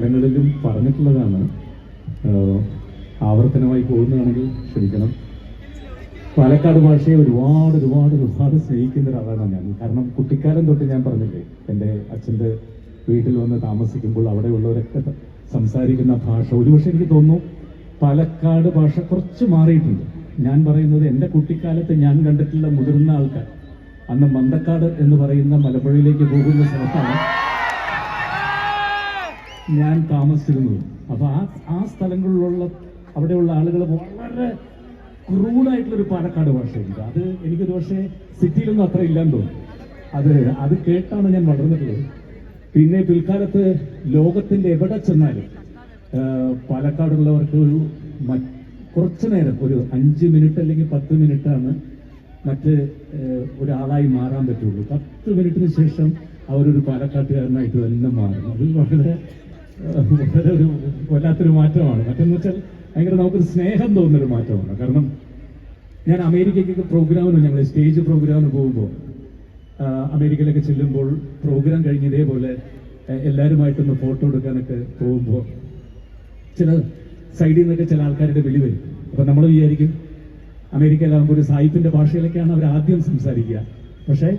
സ്ഥലങ്ങളിലും പറഞ്ഞിട്ടുള്ളതാണ്. ആവർത്തനമായി പോകുന്നതാണെങ്കിൽ ക്ഷമിക്കണം. പാലക്കാട് ഭാഷയെ ഒരുപാട് ഒരുപാട് ഒരുപാട് സ്നേഹിക്കുന്ന ഒരാളാണ് ഞാൻ. കാരണം കുട്ടിക്കാലം തൊട്ട് ഞാൻ പറഞ്ഞില്ലേ എന്റെ അച്ഛന്റെ വീട്ടിൽ വന്ന് താമസിക്കുമ്പോൾ അവിടെയുള്ളവരൊക്കെ സംസാരിക്കുന്ന ഭാഷ. ഒരുപക്ഷെ എനിക്ക് തോന്നുന്നു പാലക്കാട് ഭാഷ കുറച്ച് മാറിയിട്ടുണ്ട്. ഞാൻ പറയുന്നത് എന്റെ കുട്ടിക്കാലത്ത് ഞാൻ കണ്ടിട്ടുള്ള മുതിർന്ന ആൾക്കാർ. അന്ന് മന്തക്കാട് എന്ന് പറയുന്ന മലപ്പുഴയിലേക്ക് പോകുന്ന സ്ഥലത്താണ് ഞാൻ താമസിച്ചിരുന്നത് അപ്പൊ ആ ആ സ്ഥലങ്ങളിലുള്ള അവിടെയുള്ള ആളുകൾ വളരെ ക്രൂഡായിട്ടുള്ള ഒരു പാലക്കാട് ഭാഷയുണ്ട് അത് എനിക്കൊരു പക്ഷേ സിറ്റിയിലൊന്നും അത്ര ഇല്ലാന്ന് തോന്നുന്നു. അത് അത് കേട്ടാണ് ഞാൻ വളർന്നിട്ടുള്ളത്. പിന്നെ പിൽക്കാലത്ത് ലോകത്തിന്റെ എവിടെ ചെന്നാലും പാലക്കാടുള്ളവർക്ക് ഒരു കുറച്ചു നേരം ഒരു അഞ്ച് മിനിറ്റ് അല്ലെങ്കിൽ പത്ത് മിനിറ്റ് ആണ് മറ്റ് ഒരാളായി മാറാൻ പറ്റുള്ളൂ. പത്ത് മിനിറ്റിന് ശേഷം അവരൊരു പാലക്കാട്ടുകാരനായിട്ട് തന്നെ മാറും അത് വളരെ വളരെ ഒരു വല്ലാത്തൊരു മാറ്റമാണ്. മറ്റെന്ന് വെച്ചാൽ ഭയങ്കര നമുക്കൊരു സ്നേഹം തോന്നുന്നൊരു മാറ്റമാണ്. കാരണം ഞാൻ അമേരിക്കയ്ക്കൊക്കെ പ്രോഗ്രാമിന് ഞങ്ങൾ സ്റ്റേജ് പ്രോഗ്രാമിന് പോകുമ്പോൾ അമേരിക്കയിലൊക്കെ ചെല്ലുമ്പോൾ പ്രോഗ്രാം കഴിഞ്ഞ് ഇതേപോലെ എല്ലാവരുമായിട്ടൊന്ന് ഫോട്ടോ എടുക്കാനൊക്കെ പോകുമ്പോൾ ചില സൈഡിൽ നിന്നൊക്കെ ചില ആൾക്കാരുടെ വിളി വരും. അപ്പം നമ്മൾ വിചാരിക്കും അമേരിക്കയിലാകുമ്പോൾ ഒരു സായിപ്പിന്റെ ഭാഷയിലൊക്കെയാണ് അവർ ആദ്യം സംസാരിക്കുക. പക്ഷേ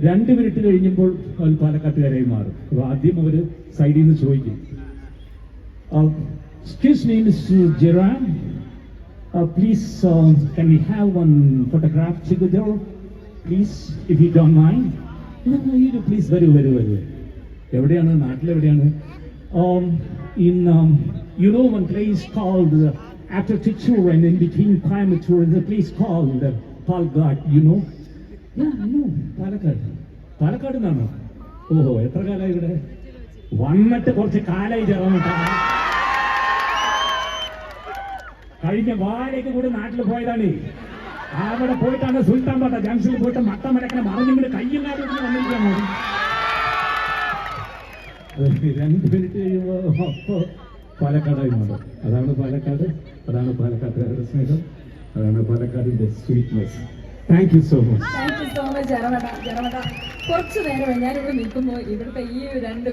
രണ്ട് മിനിറ്റ് കഴിഞ്ഞപ്പോൾ അവർ പാലക്കാട്ടുകാരായി മാറും. അപ്പോൾ ആദ്യം അവർ സൈഡിൽ നിന്ന് ചോദിക്കും. Excuse me mister Jairam please can we have one photograph together please if you don't mind please വരൂ വരൂ വരൂ എവിടെയാണ് നാട്ടിലെവിടെയാണ് um, in um, you know one place called uh, after Tichur and in between Coimbatore is a place called uh, Palghat, you know? Yeah, I know. Palakkad Palakkad നിന്നാണോ ഓഹോ എത്ര കാലമായി ഇവിടെ വന്നിട്ട് കുറച്ച് കാലായി ചേർന്നിട്ടാ കഴിഞ്ഞ വാഴയ്ക്ക് കൂടി നാട്ടിൽ പോയതാണ്. അവിടെ പോയിട്ടാണ് സുൽത്താൻ പാട്ട ജംഗ്ഷനിൽ പോയിട്ട് മട്ടം വരക്കണ മറിഞ്ഞിങ്ങനെ കയ്യും കാര്യം അതാണ് പാലക്കാട് അതാണ് പാലക്കാട്ടുകാരുടെ സ്നേഹം അതാണ് പാലക്കാടിന്റെ sweetness thank you so much so much ജനമട ജനമട കുറച്ചു നേരം ഞാനിവിടെ നിൽക്കുമ്പോൾ ഇവിടുത്തെ ഈ രണ്ട്